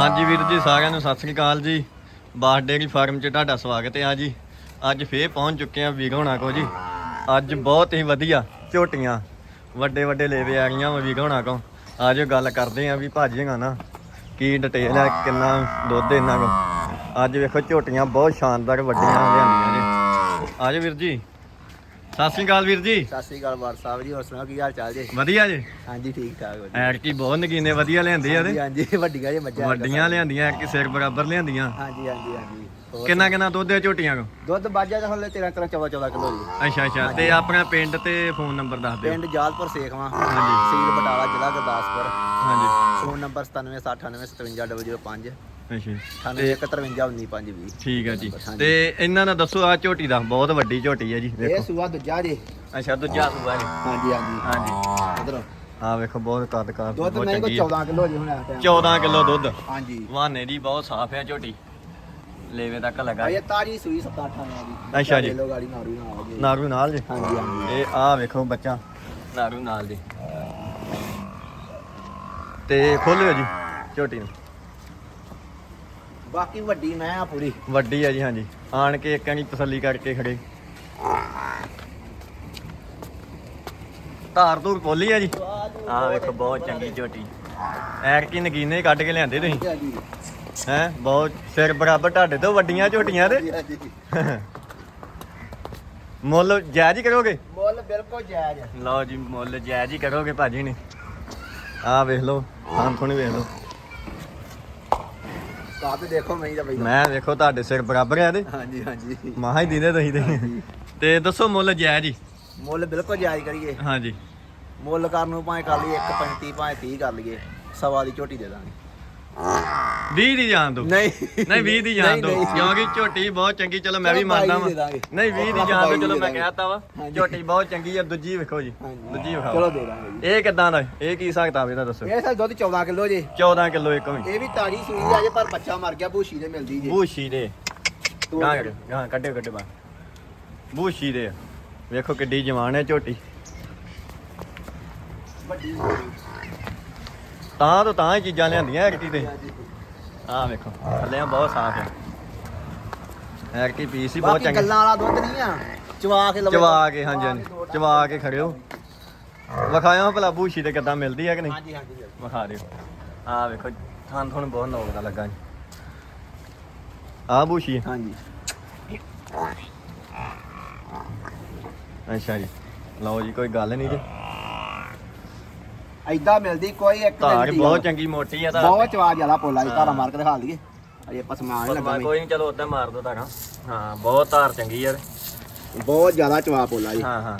ਹਾਂਜੀ ਵੀਰ ਜੀ, ਸਾਰਿਆਂ ਨੂੰ ਸਤਿ ਸ੍ਰੀ ਅਕਾਲ ਜੀ। ਬਾਸ ਡੇਅਰੀ ਫਾਰਮ 'ਚ ਤੁਹਾਡਾ ਸਵਾਗਤ ਹੈ ਜੀ। ਅੱਜ ਫੇਰ ਪਹੁੰਚ ਚੁੱਕੇ ਆ ਵੀਰ ਹੋਣਾ ਕੋ ਜੀ। ਅੱਜ ਬਹੁਤ ਹੀ ਵਧੀਆ ਝੋਟੀਆਂ, ਵੱਡੇ ਵੱਡੇ ਲੇਵੇ ਆ ਗਈਆਂ ਵਾ ਵੀਰ ਹੋਣਾ ਕੋ ਆਜੋ ਗੱਲ ਕਰਦੇ ਆ ਵੀ ਭਾਜੀਆਂ ਨਾ ਕੀ ਡਿਟੇਲ ਹੈ, ਕਿੰਨਾ ਦੁੱਧ ਇਹਨਾਂ ਕੋ ਅੱਜ ਵੇਖੋ ਝੋਟੀਆਂ ਬਹੁਤ ਸ਼ਾਨਦਾਰ ਵੱਡੀਆਂ ਲਿਆਂਦੀਆਂ ਨੇ। ਆਜੋ ਵੀਰ ਜੀ। ਸਤਿ ਸ੍ਰੀ ਅਕਾਲ ਵੀਰ ਜੀ। ਸਤਿ ਸ੍ਰੀ ਅਕਾਲ ਵਾਰ ਸਾਹਿਬ ਜੀ ਹੋਰ ਸੁਣਾਓ ਕੀ ਹਾਲ ਚਾਲ ਜੀ? ਵਧੀਆ ਜੀ। ਹਾਂਜੀ ਠੀਕ ਠਾਕ ਵਧੀਆ ਐਰਕੀ ਬਹੁਤ ਨਗੀਨੇ ਵਧੀਆ ਲਿਆਂਦੇ ਆ ਹਾਂਜੀ ਤੇ। ਹਾਂਜੀ ਵੱਡੀਆਂ ਜੀ ਮੱਝਾਂ ਵੱਡੀਆਂ ਲਿਆਂਦੀਆਂ ਐਰਕੀ ਸਿਰ ਬਰਾਬਰ ਲਿਆਂਦੀਆਂ। ਹਾਂਜੀ ਹਾਂਜੀ ਹਾਂਜੀ। ਹੋਰ ਕਿੰਨਾ ਕਿੰਨਾ ਦੁੱਧ ਹੈ ਝੋਟੀਆਂ ਕੋ ਦੁੱਧ ਬਾਜਾ ਦਾ ਹਲੇ 13 13 14 14 ਕਿਲੋ ਜੀ। ਅੱਛਾ ਅੱਛਾ ਤੇ ਆਪਣਾ ਪਿੰਡ ਤੇ ਫੋਨ ਨੰਬਰ ਦੱਸ ਦਿਓ। ਪਿੰਡ ਜਾਲਪੁਰ ਸੇਖਵਾ ਹਾਂਜੀ। ਸੀਲ ਬਟਾਲਾ ਜ਼ਿਲ੍ਹਾ ਗੁਰਦਾਸਪੁਰ। ਹਾਂਜੀ। ਫੋਨ ਨੰਬਰ 9798957005 ਅੱਛਾ 9853195520 ਠੀਕ ਹੈ ਜੀ। ਹਾਂਜੀ। ਤੇ ਇਹਨਾਂ ਦਾ ਦੱਸੋ ਆ ਝੋਟੀ ਦਾ ਬਹੁਤ ਵੱਡੀ ਝੋਟੀ ਹੈ ਜੀ ਇਹ ਵੇਖੋ। ਸੂਆ ਦੂਜਾ ਜੀ। ਅੱਛਾ ਦੂਜਾ ਸੂਆ ਜੀ। ਹਾਂਜੀ ਹਾਂਜੀ। ਹਾਂਜੀ। ਇਧਰ। ਆ ਵੇਖੋ ਬਹੁਤ ਕੱਦ ਕਾਰ ਦੁੱਧ ਬਹੁਤ ਨਹੀਂ ਕੋਈ ਚੰਗੀ ਹੈ 14 ਕਿਲੋ ਜੀ ਹੁਣ ਇਸ ਟਾਈਮ 14 ਕਿਲੋ ਦੁੱਧ। ਹਾਂਜੀ। ਵਾਨੇ ਦੀ ਬਹੁਤ ਸਾਫ਼ ਹੈ ਝੋਟੀ। ਲੇਵੇ ਤੱਕ ਲੱਗਾ ਇਹ ਤਾਜੀ ਸੂਈ 7 8 ਆ ਦੀ ਅੱਛਾ ਜੀ। ਕਿਲੋ ਗਾੜੀ ਨਾਰੂ ਨਾ ਆ ਗਈ ਨਾਰੂ ਨਾਲ ਜੀ। ਹਾਂਜੀ ਹਾਂਜੀ। ਇਹ ਆ ਵੇਖੋ ਬੱਚਾ ਨਾਰੂ ਨਾਲ ਜੀ। ਤੇ ਖੋਲਿਓ ਜੀ ਝੋਟੀ ਨੂੰ। ਬਾਕੀ ਵੱਡੀ ਮੈਂ ਆ ਪੂਰੀ। ਵੱਡੀ ਹੈ ਜੀ ਹਾਂਜੀ। ਆਣ ਕੇ ਇੱਕ ਨਹੀਂ ਤਸੱਲੀ ਕਰਕੇ ਖੜੇ। ਧਾਰ ਧੂਰ ਪੋਲੀ ਹੈ ਜੀ। ਆ ਵੇਖੋ ਬਹੁਤ ਚੰਗੀ ਝੋਟੀ। ਐਰ ਕੀ ਨਗੀਨੇ ਕੱਢ ਕੇ ਲਿਆਂਦੇ ਤੁਸੀਂ। ਹੈ ਬਹੁਤ ਸਿਰ ਬਰਾਬਰ ਤੁਹਾਡੇ ਤੋਂ ਵੱਡੀਆਂ ਝੋਟੀਆਂ ਦੇ ਮੁੱਲ ਜਾਇਜ਼ ਹੀ ਕਰੋਗੇ? ਮੁੱਲ ਬਿਲਕੁਲ ਜਾਇਜ਼ ਲਓ ਜੀ ਮੁੱਲ ਜਾਇਜ਼ ਹੀ ਕਰੋਗੇ ਭਾਜੀ ਨੇ। ਆ ਵੇਖ ਲਓ ਹਾਂ ਥੋੜੀ ਵੇਖ ਲਓ। ਕਾਹ ਦੇਖੋ ਮੈਂ ਤਾਂ ਮੈਂ ਵੇਖੋ ਤੁਹਾਡੇ ਸਿਰ ਬਰਾਬਰ ਆ ਦੇ ਹਾਂਜੀ ਹਾਂਜੀ। ਮਹਾ ਹੀ ਦਿੰਦੇ ਤੁਸੀਂ ਤੇ। ਤੇ ਦੱਸੋ ਮੁੱਲ ਜਾਇਜ਼ ਹੀ। ਮੁੱਲ ਬਿਲਕੁਲ ਜਾਇਜ਼ ਕਰੀਏ। ਹਾਂਜੀ। ਮੁੱਲ ਕਰਨ ਨੂੰ ਭਾਵੇਂ ਕਰ ਲਈਏ 1.35 ਭਾਵੇਂ 30 ਕਰ ਲਈਏ। ਸਵਾ ਦੀ ਝੋਟੀ ਦੇ ਦਾਂਗੇ। 20 ਦੀ ਜਾਣ ਦੋ। ਨਹੀਂ। ਨਹੀਂ 20 ਦੀ ਜਾਣ ਦੋ। ਕਿਉਂਕਿ ਝੋਟੀ ਬਹੁਤ ਚੰਗੀ ਚਲੋ ਮੈਂ ਵੀ ਮੰਨਦਾ ਵਾਂ। ਨਹੀਂ 20 ਦੀ ਜਾਣ ਦੋ ਚਲੋ ਮੈਂ। ਕਹਿਤਾ ਵਾ। ਝੋਟੀ ਬਹੁਤ ਚੰਗੀ ਆ ਦੂਜੀ ਵੇਖੋ ਜੀ। ਦੂਜੀ ਵਿਖਾਓ। ਚਲੋ ਦੇ ਦਾਂਗੇ ਇਹ ਕਿਦਾਂ ਦਾ? ਇਹ ਕੀ ਹਿਸਾਬ ਇਹਦਾ ਦੱਸੋ? ਇਹ ਸਾਲ ਦੁੱਧ 14 ਕਿਲੋ ਜੇ। 14 ਕਿਲੋ ਇੱਕ ਵੀ। ਇਹ ਵੀ ਤਾਜੀ ਸੂਈ ਆ ਜੇ ਪਰ ਬੱਚਾ ਮਰ ਗਿਆ ਭੂਸ਼ੀ ਦੇ ਮਿਲਦੀ ਜੇ। ਬੂਸ਼ੀ ਦੇ। ਗਾਂ ਕੱਢ ਗਾਂ ਕੱਢਿਓ ਕੱਢਿਓ ਬਾ ਬੂਸ਼ੀ ਦੇ। ਵੇਖੋ ਕਿੱਡੀ ਜਵਾਨ ਹੈ ਝੋਟੀ। ਵੱਡੀ ਤਾਂ ਤੋਂ ਤਾਂ ਹੀ ਚੀਜ਼ਾਂ ਲਿਆਂਦੀਆਂ ਐਕਟੀ ਤੇ। ਆਹ ਵੇਖੋ ਥੱਲੇ ਬਹੁਤ ਸਾਫ਼ ਹੈ ਐਕਟੀ ਪੀਸ ਹੀ ਬਹੁਤ ਬਾਕੀ ਚੰਗੀ। ਗੱਲਾਂ ਵਾਲਾ ਦੁੱਧ ਨਹੀਂ ਆ। ਚਵਾ ਕੇ ਲਵੇ। ਚਵਾ ਕੇ ਹਾਂਜੀ ਹਾਂਜੀ। ਚਵਾ ਕੇ ਖੜਿਓ। ਵਿਖਾਇਓ ਭਲਾ ਬੂਸ਼ੀ ਤੇ ਕਿੱਦਾਂ ਮਿਲਦੀ ਹੈ ਕਿ ਨਹੀਂ? ਹਾਂਜੀ ਹਾਂਜੀ ਵਿਖਾ ਦਿਓ। ਆਹ ਵੇਖੋ ਥਾਂ ਤੁਹਾਨੂੰ ਬਹੁਤ ਨੌਕ ਦਾ ਲੱਗਾ ਜੀ। ਆਹ ਬੂਸ਼ੀ ਹੈ ਹਾਂਜੀ। ਅੱਛਾ ਜੀ। ਲਓ ਜੀ ਕੋਈ ਗੱਲ ਨਹੀਂ ਜੀ। ਐਦਾਂ ਮਿਲਦੀ ਕੋਈ ਇੱਕ ਦਿਨ ਧਾਰ ਦੀ ਬਹੁਤ। ਚੰਗੀ ਮੋਟੀ ਆ ਤਾਂ ਬਹੁਤ ਚਵਾ ਜ਼ਿਆਦਾ ਪੋਲਾ ਜੀ। ਧਾਰਾ ਮਾਰ ਕੇ ਦਿਖਾ ਲਈਏ। ਅਜੇ ਆਪਾਂ ਸਮਾਨ ਨਹੀਂ ਲੱਗਾ ਕੋਈ। ਨਹੀਂ ਚਲੋ ਉਦਾਂ ਮਾਰ ਦੋ ਧਾਰਾਂ। ਹਾਂ ਬਹੁਤ ਧਾਰ ਚੰਗੀ ਯਾਰ। ਬਹੁਤ ਜ਼ਿਆਦਾ ਚਵਾ ਪੋਲਾ ਜੀ ਹਾਂ ਹਾਂ।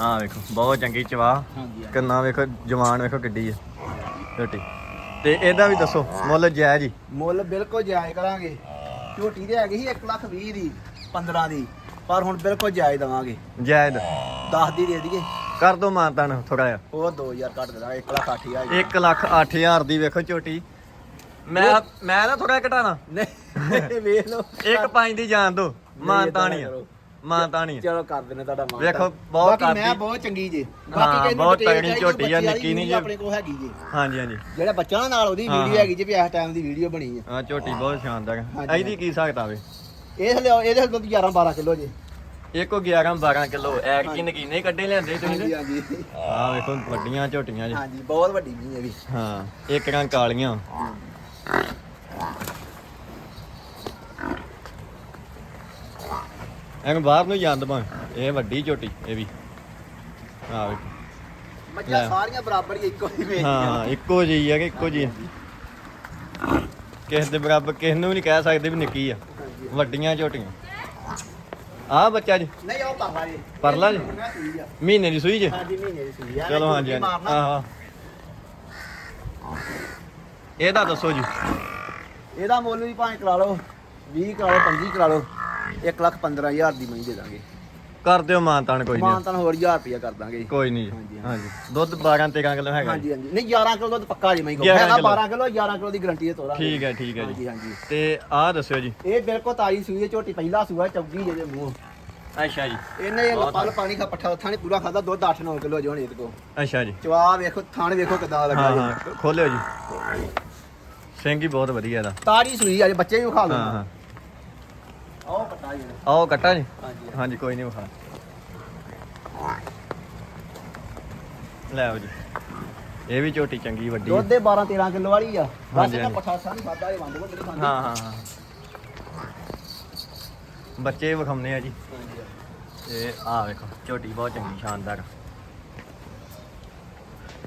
ਹਾਂ ਵੇਖੋ ਬਹੁਤ ਚੰਗੀ ਚਵਾ। ਕਿੰਨਾ ਵੇਖੋ ਜਵਾਨ ਵੇਖੋ ਕਿੱਡੀ ਹੈ ਝੋਟੀ ਤੇ ਇਹਦਾ ਵੀ ਦੱਸੋ ਮੁੱਲ ਜਾਇਜ਼ ਜੀ ਮੁੱਲ ਬਿਲਕੁਲ ਜਾਇਜ਼ ਕਰਾਂਗੇ। ਝੋਟੀ ਦੇ ਹੈਗੀ ਸੀ 1 ਲੱਖ 20 ਦੀ। 15 ਦੀ ਪਰ ਹੁਣ ਬਿਲਕੁਲ ਜਾਇਜ਼ ਦਵਾਂਗੇ। ਜਾਇਜ਼। 10 ਦੀ ਦੇ ਦਈਏ। ਕਰ ਦੋ ਮਾਨਤਾਨ ਥੋੜਾ ਜਿਹਾ। ਉਹ 2000 ਘੱਟ ਦੇ ਦਾਂਗੇ 1 ਲੱਖ 8000 1 ਲੱਖ 8000 ਦੀ ਵੇਖੋ ਝੋਟੀ। ਮੈਂ ਮੈਂ ਨਾ ਥੋੜਾ ਘਟਾਣਾ। ਨਹੀਂ ਵੇਖ ਲਓ। ਇੱਕ ਪੰਜ ਦੀ ਜਾਣ ਦੋ। ਮਾਨਤਾ ਨਹੀਂ ਕਰੋ। ਮਾਨਤਾ ਨਹੀਂ ਚਲੋ ਕਰ ਦਿੰਨੇ ਤੁਹਾਡਾ ਮਾਨ ਵੇਖੋ, ਬਹੁਤ ਬਾਕੀ ਮੈਂ ਕਰਦੀ। ਬਹੁਤ ਚੰਗੀ ਜੇ। ਕਿਸੇ ਨੂੰ ਬਹੁਤ detail ਤਗੜੀ ਚਾਹੀਦੀ, ਝੋਟੀ ਆ, ਬੱਚੀ ਵਾਲੀ ਨਿੱਕੀ ਨੀ ਜੇ। ਆਪਣੇ ਕੋਲ ਹੈਗੀ ਜੇ। ਹਾਂਜੀ ਹਾਂਜੀ। ਜਿਹੜਾ ਬੱਚਾ ਨਾਲ ਉਹਦੀ ਹਾਂ, ਵੀਡੀਓ ਹਾਂ। ਹੈਗੀ ਜੇ ਵੀ ਇਸ ਟਾਈਮ ਦੀ ਵੀਡੀਓ ਬਣੀ ਹੈ ਆ ਝੋਟੀ ਬਹੁਤ ਸ਼ਾਨਦਾਰ ਹੈ। ਹਾਂਜੀ, ਇਹਦੀ ਕੀ ਸਕਦਾ ਵੇ ਇਹ ਹਲੇ ਇਹਦੇ ਦੁੱਧ 11 12 ਕਿਲੋ ਜੇ। ਇੱਕੋ 11 12 ਕਿਲੋ ਐਕ ਕੀ ਨਗੀਨੇ ਕੱਢੇ ਲਿਆਂਦੇ ਤੁਸੀਂ ਹਾਂਜੀ ਆ ਵੇਖੋ ਵੱਡੀਆਂ ਝੋਟੀਆਂ ਜੀ। ਹਾਂਜੀ ਬਹੁਤ ਵੱਡੀ ਨਹੀਂ ਇਹ ਵੀ। ਹਾਂ ਇੱਕ ਰੰਗ ਕਾਲੀਆਂ। ਐਨ ਬਾਹਰ ਨੂੰ ਜਾਂਦ ਭਾਂ ਇਹ ਵੱਡੀ ਝੋਟੀ ਇਹ ਵੀ। ਆ ਵੇਖੋ। ਮੱਝਾਂ। ਸਾਰੀਆਂ ਬਰਾਬਰ ਹੀ ਇੱਕੋ ਹੀ ਵੇਚ ਹਾਂ ਇੱਕੋ ਜਿਹੀ ਹੈ ਕਿ ਇੱਕੋ ਜਿਹੀ। ਕਿਸੇ ਦੇ ਬਰਾਬਰ ਕਿਸੇ ਨੂੰ ਵੀ ਨਹੀਂ ਕਹਿ ਸਕਦੇ ਵੀ ਨਿੱਕੀ ਆ। ਵੱਡੀਆਂ ਝੋਟੀਆਂ। ਆ ਬੱਚਾ ਜੀ ਨਹੀਂ ਉਹ ਪਰਲਾ ਜੀ। ਪਰਲਾ ਜੀ? ਮਹੀਨੇ ਦੀ ਸੂਈ ਜੇ ਹਾਂਜੀ ਮਹੀਨੇ ਦੀ ਸੂਈ ਆ। ਚਲੋ ਹਾਂਜੀ ਹਾਂਜੀ। ਆਹ। ਇਹਦਾ ਦੱਸੋ ਜੀ। ਇਹਦਾ ਮੁੱਲ ਵੀ ਭਾਵੇਂ ਕਰਾ ਲਓ 20 ਕਰਾ ਲਓ 25 ਕਰਾ ਲਓ 1 ਲੱਖ 15000 ਦੀ ਮਹੀਂ ਦੇ ਦਾਂਗੇ। ਕਰ ਦਿਓ ਮਾਨਤਾਨ ਕੋਈ ਨਹੀਂ। ਤਾਂ ਹੋਰ 1000 ਰੁਪਇਆ ਕਰ ਦਾਂਗੇ। ਕੋਈ ਨਹੀਂ। ਹਾਂਜੀ, ਦੁੱਧ 12 13 ਕਿਲੋ ਹੈਗਾ ਹਾਂਜੀ ਹਾਂਜੀ। ਨਹੀਂ 11 ਕਿਲੋ ਦੁੱਧ ਪੱਕਾ ਜੀ ਮਹੀਂ ਕੋਲ 11 ਹੈਗਾ ਕਿਲੋ। 12 ਕਿਲੋ 11 ਕਿਲੋ ਦੀ ਗਾਰੰਟੀ ਹੈ ਤੋਰਾ ਠੀਕ ਹੈ ਠੀਕ ਹੈ ਜੀ। ਹਾਂਜੀ ਹਾਂਜੀ। ਤੇ ਆਹ ਦੱਸਿਓ ਜੀ। ਇਹ ਬਿਲਕੁਲ ਤਾਜੀ ਸੂਈ ਹੈ ਝੋਟੀ ਪਹਿਲਾ ਸੂਆ ਚੌਗੀ ਜਿਹਦੇ ਮੂੰਹ। ਅੱਛਾ ਜੀ। ਇਹਨੇ ਬਹੁਤ ਪਲ ਪਾਣੀ ਖਾ ਪੱਠਾ ਥਾਣੀ ਪੂਰਾ ਖਾਦਾ ਦੁੱਧ 8-9 ਕਿਲੋ ਜੋ ਇਹਦੇ ਕੋ ਅੱਛਾ ਜੀ। ਚਵਾ ਵੇਖੋ ਥਾਣ ਵੇਖੋ ਕਿਦਾਂ ਲੱਗਾ ਹਾਂ ਜੀ। ਖੋਲਿਓ ਜੀ। ਸਿੰਘ ਹੀ ਬਹੁਤ ਵਧੀਆ ਇਹਦਾ। ਤਾਰੀ ਸੂਈ ਆ ਜੇ ਬੱਚੇ ਵੀ ਖਾ ਲਓ। ਹਾਂ। ਆਓ ਕੱਟਾ ਜੀ? ਹਾਂਜੀ। ਹਾਂਜੀ ਕੋਈ ਨਹੀਂ ਵਿਖਾ। ਲੈ ਆਓ ਜੀ। ਇਹ ਵੀ ਝੋਟੀ ਚੰਗੀ ਵੱਡੀ। ਦੁੱਧ ਦੇ 12-13 ਕਿਲੋ ਵਾਲੀ ਆ। ਬਸ ਇਹਦਾ। ਪੱਠਾ ਸਾਂ ਖਾਦਾ ਇਹ ਵੰਡ ਵੰਡ ਖਾਂਦੀ। ਹਾਂ ਹਾਂ ਹਾਂ। ਬੱਚੇ ਵਿਖਾਉਂਦੇ ਆ ਜੀ। ਇਹ ਆ ਵੇਖੋ ਝੋਟੀ ਬਹੁਤ ਚੰਗੀ ਸ਼ਾਨਦਾਰ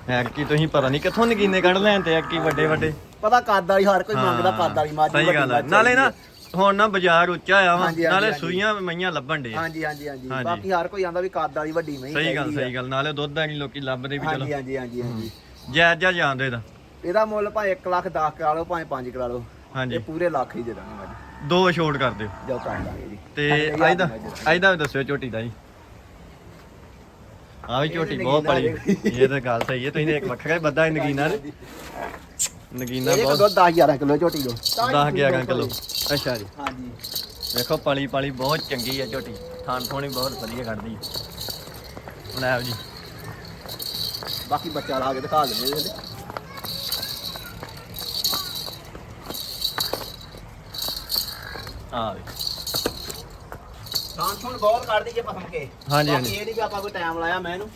ਐਰਕੀ ਤੁਸੀਂ ਪਤਾ ਨਹੀਂ ਕਿੱਥੋਂ ਨਗੀਨੇ ਕੱਢ ਲੈਣ ਤੇ ਐਰਕੀ ਵੱਡੇ ਵੱਡੇ ਪਤਾ ਕੱਦ ਵਾਲੀ ਹਰ ਕੋਈ ਮੰਗਦਾ ਕੱਦ ਵਾਲੀ ਮੱਝ ਸਹੀ ਗੱਲ ਨਾਲੇ ਨਾ ਹੁਣ ਨਾ ਬਾਜ਼ਾਰ ਉੱਚਾ ਆ ਵਾ ਹਾਂਜੀ, ਹਾਂਜੀ, ਨਾਲੇ ਹਾਂਜੀ। ਸੂਈਆਂ ਮਈਆਂ ਲੱਭਣ ਡੇ ਹਾਂਜੀ ਹਾਂਜੀ ਹਾਂਜੀ। ਹਾਂਜੀ। ਬਾਕੀ ਹਰ ਕੋਈ ਆਂਦਾ ਵੀ ਕੱਦ ਵਾਲੀ ਵੱਡੀ ਨਹੀਂ ਸਹੀ ਗੱਲ ਸਹੀ ਗੱਲ ਨਾਲੇ ਦੁੱਧ ਦਾ ਨਹੀਂ ਲੋਕੀ ਲੱਭਦੇ ਵੀ ਹਾਂਜੀ ਚਲੋ। ਹਾਂਜੀ ਹਾਂਜੀ ਹਾਂਜੀ ਜਾਇਜ਼ ਜਾ ਜਾਂਦੇ ਦਾ ਇਹਦਾ ਮੁੱਲ ਭਾਵੇਂ 1 ਲੱਖ 10 ਕਰਾ ਲਓ ਭਾਵੇਂ 5 ਕਰਾ ਲਓ। ਹਾਂਜੀ। ਇਹ ਪੂਰੇ ਲੱਖ ਹੀ ਦੇ ਦਾਂਗੇ ਮੱਝ ਦੋ ਛੋਟ ਕਰ ਦਿਓ। ਜੋ ਕਰ ਦਾਂਗੇ ਜੀ। ਤੇ ਹਾਂਜੀ, ਹਜ਼ਾਰ ਇਹਦਾ ਦੀ ਮੱਝ ਦੇ ਦਾਂਗੇ। ਇਹਦਾ ਵੀ ਦੱਸਿਓ ਝੋਟੀ ਦਾ ਜੀ। ਆ ਵੀ ਝੋਟੀ ਬਹੁਤ ਪਲੀ ਨਗੀਨਾ ਇਹ ਤਾਂ ਗੱਲ ਸਹੀ ਹੈ ਤੁਸੀਂ ਨੇ ਇੱਕ ਵੱਖਰਾ ਹੀ ਬੱਦਾ ਨਗੀਨਾ ਦੇ ਨਗੀਨਾ ਕੋਲ ਬਹੁਤ। ਦੁੱਧ 10 11 ਕਿਲੋ ਝੋਟੀ ਦੋ 10 11 ਕਿਲੋ। ਅੱਛਾ ਜੀ। ਹਾਂਜੀ। ਵੇਖੋ ਪਲੀ ਪਲੀ ਬਹੁਤ ਚੰਗੀ ਹੈ ਝੋਟੀ। ਥਾਨ ਥੋਣੀ ਬਹੁਤ ਵਧੀਆ ਕੱਢਦੀ। ਆਓ ਜੀ। ਬਾਕੀ ਬੱਚਾ ਲਾ ਕੇ ਦਿਖਾ ਦਿੰਦੇ ਇਹਦੇ। ਆ ਵੇ ਤਾਂ ਹੁਣ ਬਹੁਤ ਕੱਢ ਦਈਏ ਪਸੰਦ ਕੇ। ਹਾਂਜੀ, ਬਾਕੀ ਹਾਂਜੀ। ਇਹ ਨਹੀਂ ਕਿ ਆਪਾਂ ਕੋਈ ਟਾਈਮ ਲਾਇਆ ਮੈਂ ਇਹਨੂੰ।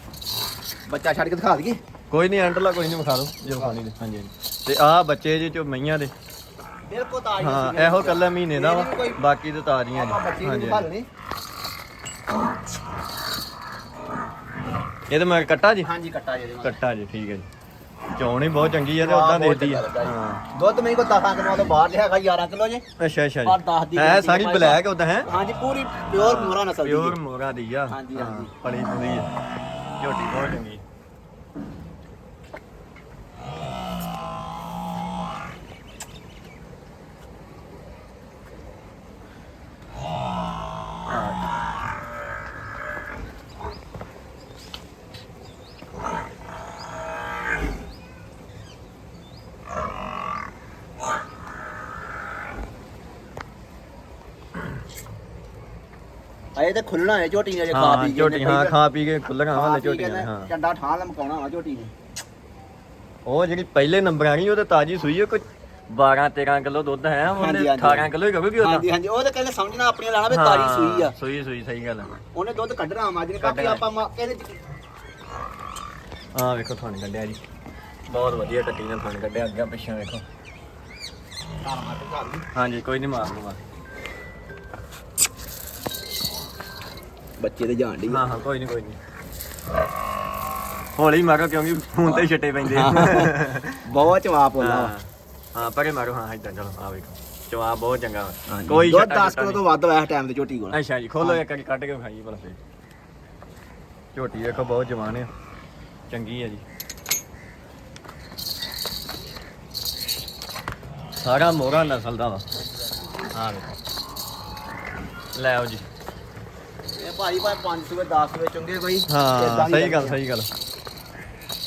ਬੱਚਾ ਛੱਡ ਕੇ ਦਿਖਾ ਦਈਏ। ਕੋਈ ਨਹੀਂ ਐਂਟਰਲਾ ਕੋਈ ਨਹੀਂ ਵਿਖਾ ਦਿਓ। ਜੇ ਵਿਖਾਣੀ ਦੇ ਹਾਂਜੀ ਹਾਂਜੀ। ਤੇ ਆ ਬੱਚੇ ਜੀ ਚੋ ਮਈਆਂ ਦੇ। ਬਿਲਕੁਲ ਤਾਜ਼ੀ ਹਾਂ ਇਹੋ ਕੱਲਾ ਮਹੀਨੇ ਦਾ ਵਾ ਬਾਕੀ ਤੇ ਤਾਜ਼ੀਆਂ ਜੀ ਨੂੰ ਹਾਂਜੀ ਹਾਂਜੀ। ਇਹ ਤਾਂ ਮੈਂ ਕੱਟਾ ਜੀ? ਹਾਂਜੀ ਕੱਟਾ ਨਾਲ ਕੱਟਾ ਜੀ ਠੀਕ ਹੈ ਜੀ। ਚੌਣ ਬਹੁਤ ਚੰਗੀ ਹੈ ਤੇ ਉਦਾਂ ਦੇਦੀ ਹੈ ਜੀ। ਹਾਂ। ਦੁੱਧ ਮੈਨੂੰ ਕੋ 10 ਕਿਲੋ ਤੋਂ ਬਾਹਰ ਲਿਆਗਾ 11 ਕਿਲੋ ਜੇ। ਅੱਛਾ ਅੱਛਾ ਪਰ ਦਸ ਜੀ ਦੀ ਹੈ ਸਾਰੀ ਬਲੈਕ ਉਦਾਂ ਹੈ? ਹਾਂਜੀ ਪੂਰੀ ਪਿਓਰ ਮੋਰਾ ਨਸਲ ਦੀ ਪਿਓਰ। ਮੋਰਾ ਦੀ ਆ। ਹਾਂਜੀ, ਹਾਂਜੀ। ਪਲੀ ਪੁਲੀ ਹੈ ਝੋਟੀ ਬਹੁਤ ਚੰਗੀ ਅਜੇ ਤੇ ਖੁੱਲਣਾ ਹੈ ਝੋਟੀ ਨੇ ਜੇ ਖਾ ਹਾਂ ਪੀ ਕੇ ਝੋਟੀ ਹਾਂ ਖਾ ਪੀ ਕੇ ਖੁੱਲ੍ਹਾਂ ਵਾਲੇ ਝੋਟੀਆਂ ਨੇ ਹਾਂ। ਚੰਡਾ ਠਾਂ ਲਮਕਾਉਣਾ ਵਾ ਝੋਟੀ ਨੇ। ਉਹ ਜਿਹੜੀ ਪਹਿਲੇ ਨੰਬਰ ਆ ਗਈ ਉਹ ਤੇ ਤਾਜੀ ਸੂਈ ਹੈ ਕੋਈ 12 13 ਕਿਲੋ ਦੁੱਧ ਹੈ ਉਹਨੇ ਹਾਂਜੀ, ਹਾਂਜੀ। 18 ਕਿਲੋ ਹੀ ਕਰੂਗੀ ਉਹਦਾ ਹਾਂਜੀ ਹਾਂਜੀ। ਉਹ ਤਾਂ ਕਹਿੰਦੇ ਸਮਝਣਾ ਆਪਣੀਆਂ ਲਾਣਾ ਵੀ ਤਾਰੀ ਸੂਈ ਆ। ਸੂਈ ਸੂਈ ਸਹੀ ਗੱਲ ਹੈ ਉਹਨੇ ਦੁੱਧ ਕੱਢਣਾ ਮੱਝ ਨੇ ਕਾਪੀ ਕੱਢਣਾ। ਆਪਾਂ ਮਾ- ਕਹਿੰਦੇ ਆ ਵੇਖੋ ਥਣ ਕੱਢਿਆ ਜੀ। ਬਹੁਤ ਵਧੀਆ ਟੱਟੀ ਨੇ ਥਣ ਕੱਢਿਆ ਅੱਗੇ ਪਿੱਛੇ ਵੇਖੋ ਹਾਂਜੀ ਕੋਈ ਨਹੀਂ ਮਾਰ ਲੂਗਾ ਬੱਚੇ ਦੇ ਜਾਣ ਦੀ ਹਾਂ ਹਾਂ ਕੋਈ ਨਹੀਂ ਕੋਈ ਨਹੀਂ ਹੌਲੀ ਮਾਰੋ ਕਿਉਂਕਿ ਫੋਨ ਤੇ ਛੱਟੇ ਪੈਂਦੇ ਆ। ਬਹੁਤ ਹੁੰਦਾ ਵਾ। ਹਾਂ ਹਾਂ ਪਰੇ ਮਾਰੋ ਹਾਂ ਇਦਾਂ ਚਲੋ ਆ ਵੇਖੋ। ਜਵਾਬ ਬਹੁਤ ਚੰਗਾ ਵਾ। ਕੋਈ ਦੁੱਧ ਛੱਟਾ 10 ਕਿਲੋ ਤੋਂ ਵੱਧ ਹੋਇਆ ਇਸ ਟਾਈਮ ਤੇ ਝੋਟੀ ਕੋਲ। ਅੱਛਾ ਜੀ ਖੋਲੋ ਇੱਕ ਵਾਰੀ ਕੱਢ ਕੇ ਖਾਈਏ ਭਲਾ ਫੇਰ। ਝੋਟੀ ਵੇਖੋ ਬਹੁਤ ਜਵਾਨ ਆ। ਚੰਗੀ ਆ ਜੀ। ਸਾਰਾ ਮੋਰਾ ਨਸਲ ਦਾ ਵਾ। ਆ ਵੇਖੋ। ਲੈ ਆਓ ਜੀ। ਭਾਈ ਭਾਈ 5 ਸੂਏ 10 ਸੂਏ ਚੰਗੇ ਕੋਈ ਹਾਂ ਸਹੀ ਗੱਲ ਸਹੀ ਗੱਲ।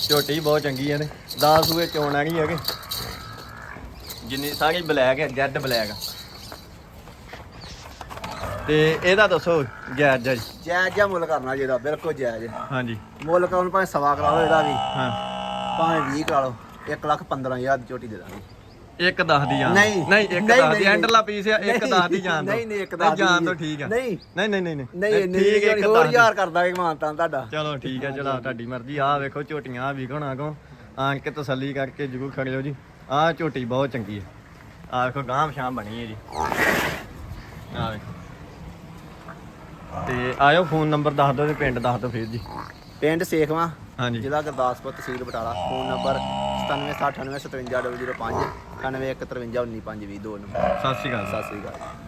ਝੋਟੀ ਬਹੁਤ ਚੰਗੀ ਆ ਨੇ 10 ਸੂਏ ਚੋਣ ਨਹੀਂ ਹੈਗੇ। ਜਿੰਨੀ ਸਾਰੀ ਬਲੈਕ ਹੈ ਜੈਡ ਬਲੈਕ ਤੇ ਇਹਦਾ ਦੱਸੋ ਜੈਡ ਜਾਇਜ਼ ਜਿਹਾ ਮੁੱਲ ਕਰਨਾ ਜਿਹਦਾ ਬਿਲਕੁਲ ਜਾਇਜ਼ ਹਾਂਜੀ। ਮੁੱਲ ਕਰਾਉਣ ਭਾਵੇਂ ਸਵਾ ਕਰਾ ਲਓ ਇਹਦਾ ਵੀ। ਹਾਂ। ਭਾਵੇਂ 20 ਕਰਾ ਲਓ 1 ਲੱਖ 15000 ਦੀ ਝੋਟੀ ਦੇ ਦਾਂਗੇ। ਇੱਕ 10 ਦੀ ਜਾਨ। ਨਹੀਂ, ਨਹੀਂ ਇੱਕ ਨਹੀਂ, 10 ਦੀ। ਨਹੀਂ, ਐਂਡਰਲਾ ਪੀਸ ਆ ਇੱਕ ਨਹੀਂ, 10 ਦੀ ਜਾਨ ਨਹੀਂ, ਨਹੀਂ, ਇੱਕ ਦਸ ਦੀ। ਜਾਨ। ਤੋਂ ਠੀਕ ਆ। ਨਹੀਂ। ਨਹੀਂ ਨਹੀਂ ਨਹੀਂ ਨਹੀਂ। ਠੀਕ ਇੱਕ ਹੋਰ 10 ਯਾਰ ਕਰ ਦਾਂਗੇ ਮਾਨਤਾਂ ਤੁਹਾਡਾ। ਚਲੋ ਠੀਕ ਹੈ ਚਲਾ ਤੁਹਾਡੀ ਮਰਜ਼ੀ। ਆ ਵੇਖੋ ਝੋਟੀਆਂ ਆ ਵੀ ਕੋਣਾ ਕੋ। ਆਣ ਕੇ ਤਸੱਲੀ ਕਰਕੇ ਜ਼ਰੂਰ ਖੜਿਓ ਜੀ। ਆ ਝੋਟੀ ਬਹੁਤ ਚੰਗੀ ਹੈ ਆ ਵੇਖੋ ਗਾਂਵ ਸ਼ਾਮ ਬਣੀ ਹੈ ਜੀ। ਆ ਵੇਖੋ। ਤੇ ਆਇਓ ਫੋਨ ਨੰਬਰ ਦੱਸ ਦਿਓ ਤੇ ਪਿੰਡ ਦੱਸ ਦਿਓ ਫਿਰ ਜੀ। ਪਿੰਡ ਸੇਖਵਾ ਹਾਂਜੀ। ਜ਼ਿਲ੍ਹਾ ਗੁਰਦਾਸਪੁਰ ਤਹਿਸੀਲ ਬਟਾਲਾ। ਫੋਨ ਨੰਬਰ 9768957005 91531952 ਦੋ ਨੰਬਰ। ਸਤਿ ਸ਼੍ਰੀ ਅਕਾਲ। ਸਤਿ ਸ੍ਰੀ ਅਕਾਲ।